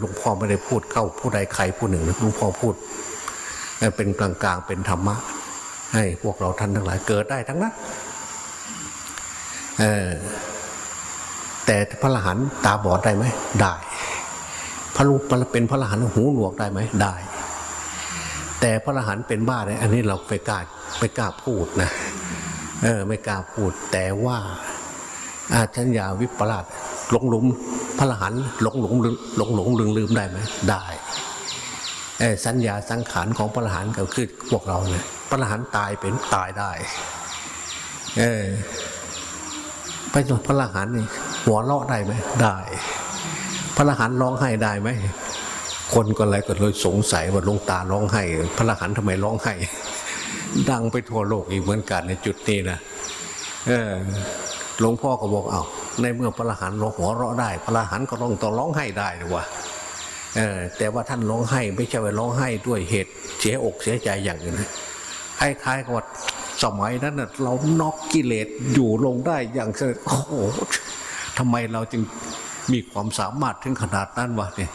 หลวงพ่อไม่ได้พูดเข้าผู้ใดใครผู้หนึ่งนะหลวงพ่อพูดเป็นกลางๆเป็นธรรมะ ให้พวกเราท่านทั้งหลายเกิดได้ทั้งนั้นแต่พระอรหันตาบอดได้ไหมได้ พระลูกเป็นพระอรหันหูหนวกได้ไหมได้ แต่พระอรหันต์เป็นบ้าเนี่ยอันนี้เราไปกล้าไปกล้าพูดนะเออ ไม่กล้าพูดแต่ว่าอาชัญญาวิปลาสลงหลุม พระอรหันต์หลงหลงลืมหลงหลงลืมลืมได้ไหมได้สัญญาสังขารของพระอรหันต์ก็คือพวกเราเนี่ยพระอรหันต์ตายเป็นตายได้ เออพระพระอรหันต์นี่หัวเราะได้ไหมได้ พระอรหันต์ร้องไห้ได้ไหมคนก็อะไรก็เลยสงสัยว่าลงตาร้องไห้ พระอรหันต์ทำไมร้องไห้ดังไปทั่วโลกอีกเหมือนกันในจุดนี้นะเออหลวงพ่อก็บอกเอา้า ในเมื่อพระอรหันต์ร้องหัวเราะได้ พระอรหันต์ก็ร้องต้องร้องไห้ได้หรือวะแต่ว่าท่านร้องไห้ไม่ใช่ว่าร้องไห้ด้วยเหตุเสียอกเสียใจอย่างอื่นคล้ายๆกับว่าสมัยนั้นเรานอกกิเลสอยู่ลงได้อย่างโอ้โหทำไมเราจึงมีความสามารถถึงขนาดนั้นวะเนี่ย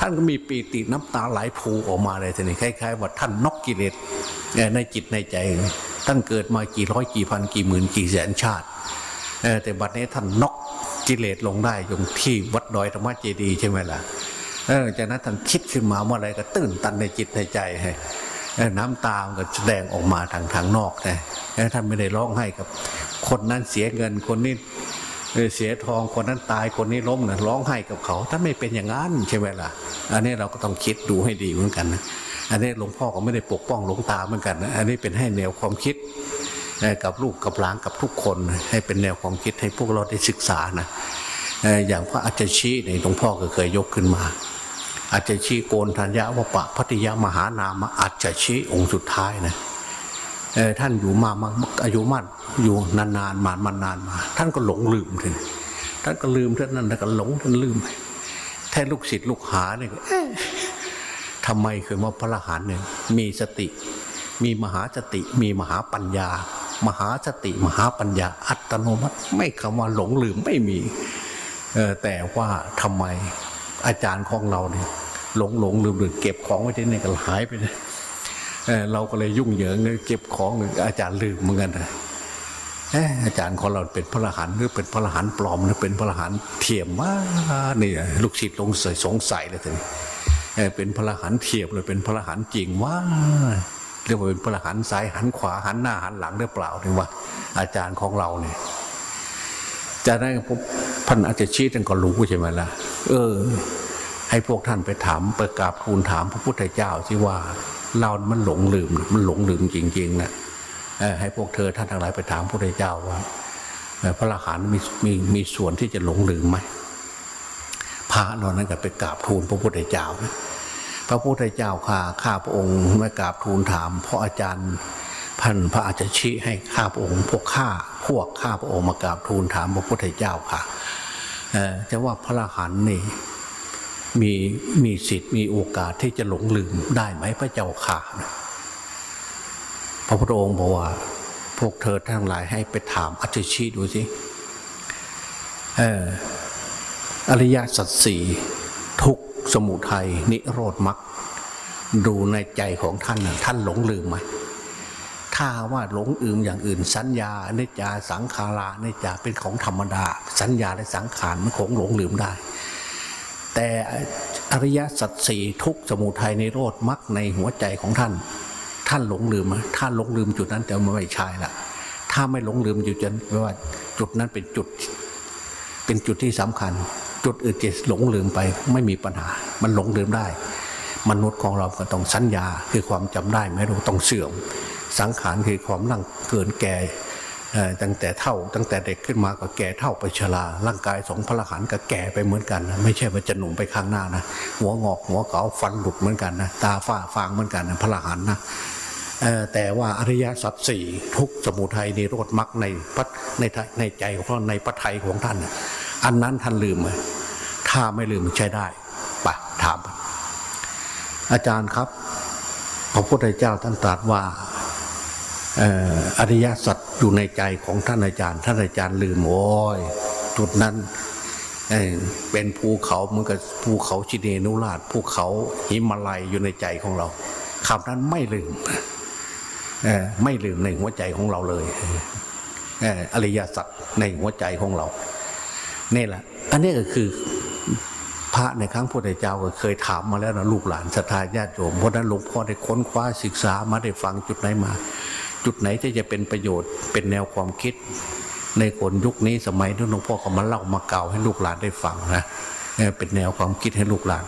ท่านก็มีปีติน้ำตาไหลพูออกมาเลยทีนี้คล้ายๆ ว่าท่านนอกกิเลสในจิตในใจ ท่านเกิดมากี่ร้อยกี่พันกี่หมื่นกี่แสนชาติแต่บัดนี้ท่านนอก กิเลสลงได้ตรงที่วัดดอยธรรมเจดีใช่ไหมล่ะเออจากนั้นท่านคิดขึ้นมาเมื่อไรก็ตื่นตันในจิตในใจให้น้ำตามก็แสดงออกมาทางทางนอกนะท่านไม่ได้ร้องให้กับ คนนั้นเสียเงินคนนี้เสียทองคนนั้นตายคนนี้ล้มนะร้องไห้กับเขาท่านไม่เป็นอย่างนั้นใช่ไหมล่ะ อันนี้เราก็ต้องคิดดูให้ดีเหมือนกันนะอันนี้หลวงพ่อก็ไม่ได้ปกป้องหลวงตาเหมือนกันนะอันนี้เป็นให้แนวความคิด กับลูกกับหลานกับทุกคน ให้เป็นแนวความคิดให้พวกเราได้ศึกษานะอย่างพระอาจารย์ชี้เนี่ยหลวงพ่อก็เคยยกขึ้นมา อาจารย์ชี้โกนธัญญาวปะพัทยามหานามอาจารย์ชี้องค์สุดท้ายนะท่านอยู่มามาอายุมั่นอยู่นานๆมามานานมา ท่านก็หลงลืมถึงท่านก็ลืมท่านนั้นท่านก็หลงท่านลืมแท้ลูกศิษย์ลูกหาเนี่ยทำไมคือว่าพระอรหันต์เนี่ยมีสติ มีมหาสติ มีมหาปัญญา มหาสติมหาปัญญาอัตโนมัติ ไม่คำว่าหลงลืมไม่มีแต่ว่าทำไมอาจารย์ของเราเนี่ยหลงหลงลืมลืมเก็บของไว้ที่นี่ก็หายไปเลยเราก็เลยยุ่งเหยิงเลยเก็บของเนี่ยอาจารย์ลืมเหมือนกันนะอาจารย์ของเราเป็นพระอรหันต์หรือเป็นพระอรหันต์ปลอมหรือเป็นพระอรหันต์เทียมว่านี่ลูกศิษย์ลงใสสงสัยเลยทีนี้เป็นพระรหันต์เทียบเลยเป็นพระรหันต์จริงว่า เรียกว่าเป็นพระหันซ้ายหันขวาหันหน้าหันหลังหรือเปล่าเนี่ยว่า อาจารย์ของเราเนี่ยจากนั้พวกพันอาจจะชี้ท่านก็รู้ใช่ไหมล่ะ เออ ให้พวกท่านไปถามไปกราบทูลถามพระพุทธเจ้าสิว่า เรา มันหลงลืม มันหลงลืมจริงๆนะเออให้พวกเธอท่านทั้งหลายไปถามพระพุทธเจ้าว่าพระอรหันต์มีมีมีส่วนที่จะหลงลืมไหมพระนอนนั้นก็ไปกราบทูลพระพุทธเจ้านะ พระพุทธเจ้าข้าข้าพระองค์ไม่กราบทูลถามเพราะอาจารย์พันพระอาจารย์ชี้ให้ข้าพระองค์ พวกข้าพวกข้าพระองค์มากราบทูลถามพระพุทธเจ้าค่ะเอ่อแต่ว่าพระรหันนี่มีมีสิทธิ์มีโอกาสที่จะหลงลืมได้ไหมพระเจ้าค่ะ พระพุทธองค์บอกว่า พวกเธอทั้งหลายให้ไปถามอาจารย์ชี้ดูสิออริยสัจสี่ทุก สมุทัยนิโรธมรรคดูในใจของท่านท่านหลงลืมไหมถ้าว่าหลงอืมอย่างอื่น สัญญาเนจาสังขาราเนจาเป็นของธรรมดา สัญญาและสังขารมันคงหลงลืมได้ แต่อริยสัจสี่ทุกสมุทัยนิโรธมรรคในหัวใจของท่าน ท่านหลงลืมไหมท่านหลงลืมจุดนั้นแต่ไม่ใช่ละถ้าไม่หลงลืมจุดนั้นแปลว่าจุดนั้นเป็นจุด เป็นจุดที่สำคัญ จุดอื่นจะหลงลืมไปไม่มีปัญหา มันหลงลืมได้ มนุษย์ของเราก็ต้องสัญญาคือความจำได้ไม่รู้ต้องเสื่อม สังขารคือความร่างเกินแก่ตั้งแต่เท่าตั้งแต่เด็กขึ้นมาก็แก่เท่าไปชราร่างกายสองพละหันก็แก่ไปเหมือนกันนะไม่ใช่ว่าจะหนุ่มไปข้างหน้านะหัวงอกหัวเก๋าฟันหลุดเหมือนกันนะตาฝ้าฟางเหมือนกันนะพละหันนะแต่ว่าอริยสัจสี่ทุกสมุทัยนิโรธมรรคในพัในในใจของในพระไทยของท่านนะ อันนั้นท่านลืมไหมถ้าไม่ลืมใช้ได้ไปถาม อาจารย์ครับ พระพุทธเจ้าท่านตรัสว่าอริยสัจอยู่ในใจของท่านอาจารย์ ท่านอาจารย์ลืมโอ้ยจุดนั้นเเป็นภูเขาเหมือนกับภูเขาชิเนนุราชภูเขาหิมาลัยอยู่ในใจของเราคำนั้นไม่ลืมไม่ลืมในหัวใจของเราเลยเออริยสัจในหัวใจของเรา นี่แหละ อันนี้ก็คือพระในครั้งพุทธเจ้าก็เคยถามมาแล้วนะลูกหลานศรัทธาญาติโยมเพราะนั้นหลวงพ่อได้ค้นคว้าศึกษามาได้ฟังจุดไหนมา จุดไหนที่จะเป็นประโยชน์เป็นแนวความคิด ในคนยุคนี้สมัยนี้หลวงพ่อก็มาเล่ามาเก่าให้ลูกหลานได้ฟังนะเป็นแนวความคิดให้ลูกหลาน